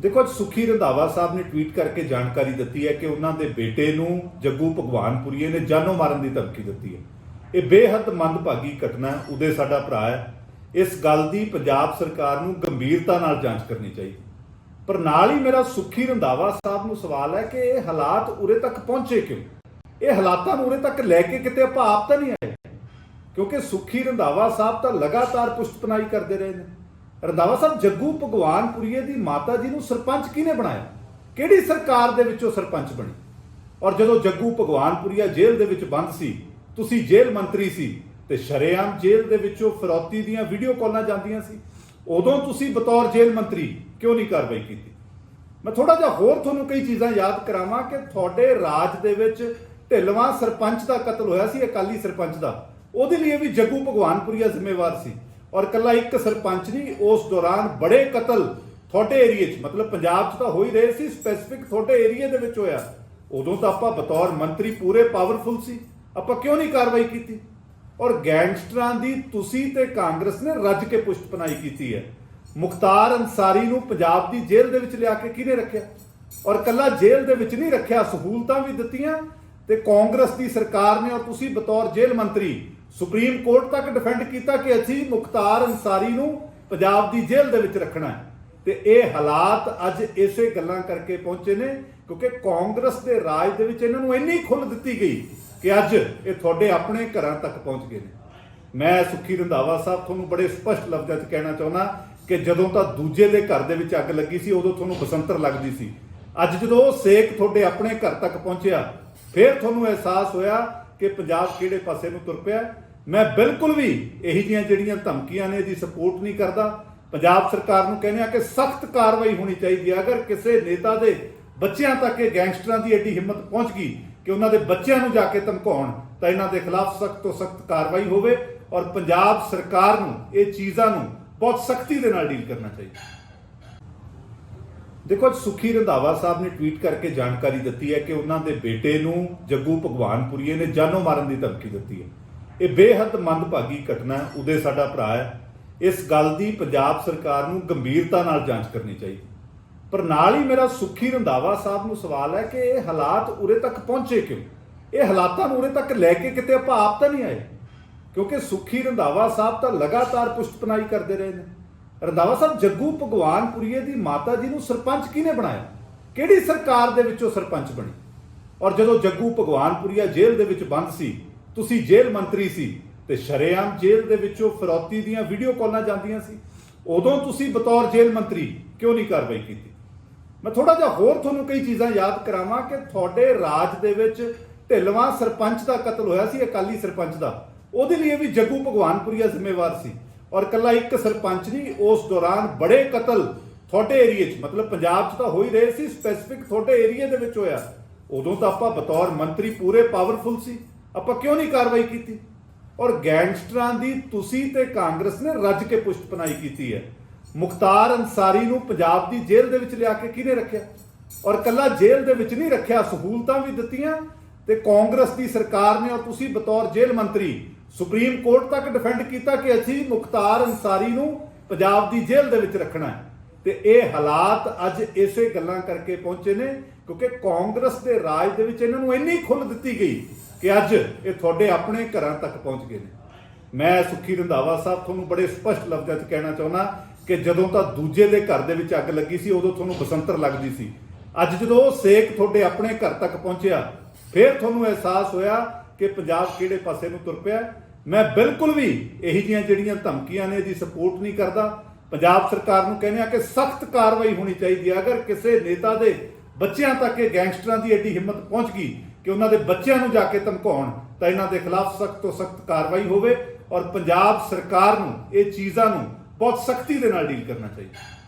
ਦੇਖੋ, ਅੱਜ ਸੁਖੀ ਰੰਧਾਵਾ ਸਾਹਿਬ ਨੇ ਟਵੀਟ ਕਰਕੇ ਜਾਣਕਾਰੀ ਦਿੱਤੀ ਹੈ ਕਿ ਉਹਨਾਂ ਦੇ ਬੇਟੇ ਨੂੰ ਜੱਗੂ ਭਗਵਾਨਪੁਰੀਏ ਨੇ ਜਾਨੋਂ ਮਾਰਨ ਦੀ ਧਮਕੀ ਦਿੱਤੀ ਹੈ। ਇਹ ਬੇਹੱਦ ਮੰਦਭਾਗੀ ਘਟਨਾ ਹੈ, ਉਹਦੇ ਸਾਡਾ ਭਰਾ ਹੈ। ਇਸ ਗੱਲ ਦੀ ਪੰਜਾਬ ਸਰਕਾਰ ਨੂੰ ਗੰਭੀਰਤਾ ਨਾਲ ਜਾਂਚ ਕਰਨੀ ਚਾਹੀਦੀ ਪਰ ਨਾਲ ਹੀ ਮੇਰਾ ਸੁਖੀ ਰੰਧਾਵਾ ਸਾਹਿਬ ਨੂੰ ਸਵਾਲ ਹੈ ਕਿ ਇਹ ਹਾਲਾਤ ਉਰੇ ਤੱਕ ਪਹੁੰਚੇ ਕਿਉਂ? ਇਹ ਹਾਲਾਤਾਂ ਨੂੰ ਉਰੇ ਤੱਕ ਲੈ ਕੇ ਕਿਤੇ ਆਪਾਂ ਆਪ ਤਾਂ ਨਹੀਂ ਆਏ? ਕਿਉਂਕਿ ਸੁਖੀ ਰੰਧਾਵਾ ਸਾਹਿਬ ਤਾਂ ਲਗਾਤਾਰ ਪੁਸ਼ਤਪਨਾਈ ਕਰਦੇ ਰਹੇ ਨੇ। ਰੰਧਾਵਾ ਸਾਹਿਬ, ਜੱਗੂ ਭਗਵਾਨਪੁਰੀਏ ਦੀ ਮਾਤਾ ਜੀ ਨੂੰ ਸਰਪੰਚ ਕਿਹਨੇ ਬਣਾਇਆ? ਕਿਹੜੀ ਸਰਕਾਰ ਦੇ ਵਿੱਚੋਂ ਸਰਪੰਚ ਬਣੀ? ਔਰ ਜਦੋਂ ਜੱਗੂ ਭਗਵਾਨਪੁਰੀਆ ਜੇਲ੍ਹ ਦੇ ਵਿੱਚ ਬੰਦ ਸੀ, ਤੁਸੀਂ ਜੇਲ੍ਹ ਮੰਤਰੀ ਸੀ ਤੇ ਸ਼ਰੇਆਮ ਜੇਲ੍ਹ ਦੇ ਵਿੱਚੋਂ ਫਰੌਤੀ ਦੀਆਂ ਵੀਡੀਓ ਕਾਲਾਂ ਜਾਂਦੀਆਂ ਸੀ, ਉਦੋਂ ਤੁਸੀਂ ਬਤੌਰ ਜੇਲ੍ਹ ਮੰਤਰੀ ਕਿਉਂ ਨਹੀਂ ਕਾਰਵਾਈ ਕੀਤੀ? ਮੈਂ ਥੋੜਾ ਜਿਹਾ ਹੋਰ ਤੁਹਾਨੂੰ ਕਈ ਚੀਜ਼ਾਂ ਯਾਦ ਕਰਾਵਾਂ ਕਿ ਤੁਹਾਡੇ ਰਾਜ ਦੇ ਵਿੱਚ ਢਿੱਲਵਾਂ ਸਰਪੰਚ ਦਾ ਕਤਲ ਹੋਇਆ ਸੀ, ਅਕਾਲੀ ਸਰਪੰਚ ਦਾ। ਉਹਦੇ ਲਈ ਵੀ ਜੱਗੂ ਭਗਵਾਨਪੁਰੀਆ ਜ਼ਿੰਮੇਵਾਰ ਸੀ। ਔਰ ਕੱਲਾ ਇੱਕ ਸਰਪੰਚ ਨਹੀਂ, ਉਸ ਦੌਰਾਨ ਬੜੇ ਕਤਲ ਤੁਹਾਡੇ ਏਰੀਏ 'ਚ। ਮਤਲਬ ਪੰਜਾਬ 'ਚ ਤਾਂ ਹੋ ਹੀ ਰਹੇ ਸੀ ਸਪੈਸੀਫਿਕ ਤੁਹਾਡੇ ਏਰੀਏ ਦੇ ਵਿੱਚ ਹੋਇਆ। ਉਦੋਂ ਤਾਂ ਆਪਾਂ ਬਤੌਰ ਮੰਤਰੀ ਪੂਰੇ ਪਾਵਰਫੁਲ ਸੀ। ਆਪਾਂ ਕਿਉਂ ਨਹੀਂ ਕਾਰਵਾਈ ਕੀਤੀ? ਔਰ ਗੈਂਗਸਟਰਾਂ ਦੀ ਤੁਸੀਂ ਤੇ ਕਾਂਗਰਸ ਨੇ ਰੱਜ ਕੇ ਪੁਸ਼ਤਪਨਾਈ ਕੀਤੀ ਹੈ। ਮੁਖਤਾਰ ਅੰਸਾਰੀ ਨੂੰ ਪੰਜਾਬ ਦੀ ਜੇਲ੍ਹ ਦੇ ਵਿੱਚ ਲਿਆ ਕੇ ਕਿਹਨੇ ਰੱਖਿਆ? ਔਰ ਕੱਲਾ ਜੇਲ੍ਹ ਦੇ ਵਿੱਚ ਨਹੀਂ ਰੱਖਿਆ, ਸਹੂਲਤਾਂ ਵੀ ਦਿੱਤੀਆਂ ਤੇ ਕਾਂਗਰਸ ਦੀ ਸਰਕਾਰ ਨੇ ਔਰ ਤੁਸੀਂ ਬਤੌਰ ਜੇਲ੍ਹ ਮੰਤਰੀ ਸੁਪਰੀਮ ਕੋਰਟ ਤੱਕ ਡਿਫੈਂਡ ਕੀਤਾ ਕਿ ਅਸੀਂ ਮੁਖਤਾਰ ਅੰਸਾਰੀ ਨੂੰ ਪੰਜਾਬ ਦੀ ਜੇਲ੍ਹ ਦੇ ਵਿੱਚ ਰੱਖਣਾ ਹੈ। ਤੇ ਇਹ ਹਾਲਾਤ ਅੱਜ ਇਸੇ ਗੱਲਾਂ ਕਰਕੇ ਪਹੁੰਚੇ ਨੇ, ਕਿਉਂਕਿ ਕਾਂਗਰਸ ਦੇ ਰਾਜ ਦੇ ਵਿੱਚ ਇਹਨਾਂ ਨੂੰ ਇੰਨੀ ਖੁੱਲ੍ਹ ਦਿੱਤੀ ਗਈ ਕਿ ਅੱਜ ਇਹ ਤੁਹਾਡੇ ਆਪਣੇ ਘਰਾਂ ਤੱਕ ਪਹੁੰਚ ਗਏ ਨੇ। ਮੈਂ ਸੁਖੀ ਰੰਧਾਵਾ ਸਾਹਿਬ ਤੁਹਾਨੂੰ ਬੜੇ ਸਪਸ਼ਟ ਲਫ਼ਜ਼ਾਂ 'ਚ ਕਹਿਣਾ ਚਾਹੁੰਦਾ ਕਿ ਜਦੋਂ ਤਾਂ ਦੂਜੇ ਦੇ ਘਰ ਦੇ ਵਿੱਚ ਅੱਗ ਲੱਗੀ ਸੀ, ਉਦੋਂ ਤੁਹਾਨੂੰ ਬਸੰਤਰ ਲੱਗਦੀ ਸੀ। ਅੱਜ ਜਦੋਂ ਉਹ ਸੇਕ ਤੁਹਾਡੇ ਆਪਣੇ ਘਰ ਤੱਕ ਪਹੁੰਚਿਆ, ਫਿਰ ਤੁਹਾਨੂੰ ਅਹਿਸਾਸ ਹੋਇਆ ਕਿ ਪੰਜਾਬ ਕਿਹੜੇ ਪਾਸੇ ਨੂੰ ਤੁਰ ਪਿਆ ਮੈਂ ਬਿਲਕੁਲ ਵੀ ਇਹੀ ਜੀਆਂ ਜਿਹੜੀਆਂ ਧਮਕੀਆਂ ਨੇ ਇਹਦੀ ਸਪੋਰਟ ਨਹੀਂ ਕਰਦਾ। ਪੰਜਾਬ ਸਰਕਾਰ ਨੂੰ ਕਹਿੰਦੇ ਆ ਕਿ ਸਖਤ ਕਾਰਵਾਈ ਹੋਣੀ ਚਾਹੀਦੀ ਹੈ। ਅਗਰ ਕਿਸੇ ਨੇਤਾ ਦੇ ਬੱਚਿਆਂ ਤੱਕ ਇਹ ਗੈਂਗਸਟਰਾਂ ਦੀ ਐਡੀ ਹਿੰਮਤ ਪਹੁੰਚ ਗਈ ਕਿ ਉਹਨਾਂ ਦੇ ਬੱਚਿਆਂ ਨੂੰ ਜਾ ਕੇ ਧਮਕਾਉਣ, ਤਾਂ ਇਹਨਾਂ ਦੇ ਖਿਲਾਫ ਸਖਤ ਤੋਂ ਸਖਤ ਕਾਰਵਾਈ ਹੋਵੇ ਔਰ ਪੰਜਾਬ ਸਰਕਾਰ ਨੂੰ ਇਹ ਚੀਜ਼ਾਂ ਨੂੰ ਬਹੁਤ ਸਖਤੀ ਦੇ ਨਾਲ ਡੀਲ ਕਰਨਾ ਚਾਹੀਦਾ। ਦੇਖੋ, ਅੱਜ ਸੁਖੀ ਰੰਧਾਵਾ ਸਾਹਿਬ ਨੇ ਟਵੀਟ ਕਰਕੇ ਜਾਣਕਾਰੀ ਦਿੱਤੀ ਹੈ ਕਿ ਉਹਨਾਂ ਦੇ ਬੇਟੇ ਨੂੰ ਜੱਗੂ ਭਗਵਾਨਪੁਰੀਏ ਨੇ ਜਾਨੋਂ ਮਾਰਨ ਦੀ ਧਮਕੀ ਦਿੱਤੀ ਹੈ। ਇਹ ਬੇਹੱਦ ਮੰਦਭਾਗੀ ਘਟਨਾ ਹੈ, ਉਹਦੇ ਸਾਡਾ ਭਰਾ ਹੈ। ਇਸ ਗੱਲ ਦੀ ਪੰਜਾਬ ਸਰਕਾਰ ਨੂੰ ਗੰਭੀਰਤਾ ਨਾਲ ਜਾਂਚ ਕਰਨੀ ਚਾਹੀਦੀ ਪਰ ਨਾਲ ਹੀ ਮੇਰਾ ਸੁਖੀ ਰੰਧਾਵਾ ਸਾਹਿਬ ਨੂੰ ਸਵਾਲ ਹੈ ਕਿ ਇਹ ਹਾਲਾਤ ਉਰੇ ਤੱਕ ਪਹੁੰਚੇ ਕਿਉਂ? ਇਹ ਹਾਲਾਤਾਂ ਨੂੰ ਉਰੇ ਤੱਕ ਲੈ ਕੇ ਕਿਤੇ ਆਪਾਂ ਆਪ ਤਾਂ ਨਹੀਂ ਆਏ? ਕਿਉਂਕਿ ਸੁਖੀ ਰੰਧਾਵਾ ਸਾਹਿਬ ਤਾਂ ਲਗਾਤਾਰ ਪੁਸ਼ਤਪਨਾਈ ਕਰਦੇ ਰਹੇ ਨੇ। ਰੰਧਾਵਾ ਸਾਹਿਬ, ਜੱਗੂ ਭਗਵਾਨਪੁਰੀਏ ਦੀ ਮਾਤਾ ਜੀ ਨੂੰ ਸਰਪੰਚ ਕਿਹਨੇ ਬਣਾਇਆ? ਕਿਹੜੀ ਸਰਕਾਰ ਦੇ ਵਿੱਚੋਂ ਸਰਪੰਚ ਬਣੀ? ਔਰ ਜਦੋਂ ਜੱਗੂ ਭਗਵਾਨਪੁਰੀਆ ਜੇਲ੍ਹ ਦੇ ਵਿੱਚ ਬੰਦ ਸੀ, ਤੁਸੀਂ ਜੇਲ੍ਹ ਮੰਤਰੀ ਸੀ ਤੇ ਸ਼ਰੇਆਮ ਜੇਲ੍ਹ ਦੇ ਵਿੱਚੋਂ ਫਰੌਤੀ ਦੀਆਂ ਵੀਡੀਓ ਕਾਲਾਂ ਜਾਂਦੀਆਂ ਸੀ, ਉਦੋਂ ਤੁਸੀਂ ਬਤੌਰ ਜੇਲ੍ਹ ਮੰਤਰੀ ਕਿਉਂ ਨਹੀਂ ਕਾਰਵਾਈ ਕੀਤੀ? ਮੈਂ ਥੋੜਾ ਜਿਹਾ ਹੋਰ ਤੁਹਾਨੂੰ ਕਈ ਚੀਜ਼ਾਂ ਯਾਦ ਕਰਾਵਾਂ ਕਿ ਤੁਹਾਡੇ ਰਾਜ ਦੇ ਵਿੱਚ ਢਿੱਲਵਾਂ ਸਰਪੰਚ ਦਾ ਕਤਲ ਹੋਇਆ ਸੀ, ਅਕਾਲੀ ਸਰਪੰਚ ਦਾ। ਉਹਦੇ ਲਈ ਵੀ ਜੱਗੂ ਭਗਵਾਨਪੁਰੀਆ ਜ਼ਿੰਮੇਵਾਰ ਸੀ। ਔਰ ਕੱਲਾ ਇੱਕ ਸਰਪੰਚ ਨਹੀਂ ਉਸ ਦੌਰਾਨ ਬੜੇ ਕਤਲ ਤੁਹਾਡੇ ਏਰੀਏ 'ਚ, ਮਤਲਬ ਪੰਜਾਬ 'ਚ ਤਾਂ ਹੋ ਹੀ ਰਹੇ ਸੀ ਸਪੈਸੀਫਿਕ ਤੁਹਾਡੇ ਏਰੀਏ ਦੇ ਵਿੱਚ ਹੋਇਆ। ਉਦੋਂ ਤਾਂ ਆਪਾਂ ਬਤੌਰ ਮੰਤਰੀ ਪੂਰੇ ਪਾਵਰਫੁਲ ਸੀ। ਆਪਾਂ ਕਿਉਂ ਨਹੀਂ ਕਾਰਵਾਈ ਕੀਤੀ? ਔਰ ਗੈਂਗਸਟਰਾਂ ਦੀ ਤੁਸੀਂ ਤੇ ਕਾਂਗਰਸ ਨੇ ਰੱਜ ਕੇ ਪੁਸ਼ਤਪਨਾਈ ਕੀਤੀ ਹੈ। ਮੁਖਤਾਰ ਅੰਸਾਰੀ ਨੂੰ ਪੰਜਾਬ ਦੀ ਜੇਲ੍ਹ ਦੇ ਵਿੱਚ ਲਿਆ ਕੇ ਕਿਹਨੇ ਰੱਖਿਆ? ਔਰ ਕੱਲਾ ਜੇਲ੍ਹ ਦੇ ਵਿੱਚ ਨਹੀਂ ਰੱਖਿਆ, ਸਹੂਲਤਾਂ ਵੀ ਦਿੱਤੀਆਂ ਤੇ ਕਾਂਗਰਸ ਦੀ ਸਰਕਾਰ ਨੇ ਔਰ ਤੁਸੀਂ ਬਤੌਰ ਜੇਲ੍ਹ ਮੰਤਰੀ ਸੁਪਰੀਮ ਕੋਰਟ ਤੱਕ ਡਿਫੈਂਡ ਕੀਤਾ ਕਿ ਅਸੀਂ ਮੁਖਤਾਰ ਅੰਸਾਰੀ ਨੂੰ ਪੰਜਾਬ ਦੀ ਜੇਲ੍ਹ ਦੇ ਵਿੱਚ ਰੱਖਣਾ ਹੈ। ਤੇ ਇਹ ਹਾਲਾਤ ਅੱਜ ਇਸੇ ਗੱਲਾਂ ਕਰਕੇ ਪਹੁੰਚੇ ਨੇ, ਕਿਉਂਕਿ ਕਾਂਗਰਸ ਦੇ ਰਾਜ ਦੇ ਵਿੱਚ ਇਹਨਾਂ ਨੂੰ ਇੰਨੀ ਖੁੱਲ੍ਹ ਦਿੱਤੀ ਗਈ ਕਿ ਅੱਜ ਇਹ ਤੁਹਾਡੇ ਆਪਣੇ ਘਰਾਂ ਤੱਕ ਪਹੁੰਚ ਗਏ ਨੇ। ਮੈਂ ਸੁਖੀ ਰੰਧਾਵਾ ਸਾਹਿਬ ਤੁਹਾਨੂੰ ਬੜੇ ਸਪਸ਼ਟ ਲਫ਼ਜ਼ਾਂ 'ਚ ਕਹਿਣਾ ਚਾਹੁੰਦਾ ਕਿ ਜਦੋਂ ਤਾਂ ਦੂਜੇ ਦੇ ਘਰ ਦੇ ਵਿੱਚ ਅੱਗ ਲੱਗੀ ਸੀ, ਉਦੋਂ ਤੁਹਾਨੂੰ ਬਸੰਤਰ ਲੱਗਦੀ ਸੀ। ਅੱਜ ਜਦੋਂ ਉਹ ਸੇਕ ਤੁਹਾਡੇ ਆਪਣੇ ਘਰ ਤੱਕ ਪਹੁੰਚਿਆ, ਫਿਰ ਤੁਹਾਨੂੰ ਅਹਿਸਾਸ ਹੋਇਆ ਕਿ ਪੰਜਾਬ ਕਿਹੜੇ ਪਾਸੇ ਨੂੰ ਤੁਰ ਪਿਆ ਮੈਂ ਬਿਲਕੁਲ ਵੀ ਇਹੀ ਜੀਆਂ ਜਿਹੜੀਆਂ ਧਮਕੀਆਂ ਨੇ ਇਹਦੀ ਸਪੋਰਟ ਨਹੀਂ ਕਰਦਾ। ਪੰਜਾਬ ਸਰਕਾਰ ਨੂੰ ਕਹਿੰਦੇ ਆ ਕਿ ਸਖਤ ਕਾਰਵਾਈ ਹੋਣੀ ਚਾਹੀਦੀ ਹੈ। ਅਗਰ ਕਿਸੇ ਨੇਤਾ ਦੇ ਬੱਚਿਆਂ ਤੱਕ ਇਹ ਗੈਂਗਸਟਰਾਂ ਦੀ ਐਡੀ ਹਿੰਮਤ ਪਹੁੰਚ ਗਈ ਕਿ ਉਹਨਾਂ ਦੇ ਬੱਚਿਆਂ ਨੂੰ ਜਾ ਕੇ ਧਮਕਾਉਣ, ਤਾਂ ਇਹਨਾਂ ਦੇ ਖਿਲਾਫ ਸਖਤ ਤੋਂ ਸਖਤ ਕਾਰਵਾਈ ਹੋਵੇ ਔਰ ਪੰਜਾਬ ਸਰਕਾਰ ਨੂੰ ਇਹ ਚੀਜ਼ਾਂ ਨੂੰ ਬਹੁਤ ਸਖਤੀ ਦੇ ਨਾਲ ਡੀਲ ਕਰਨਾ ਚਾਹੀਦਾ।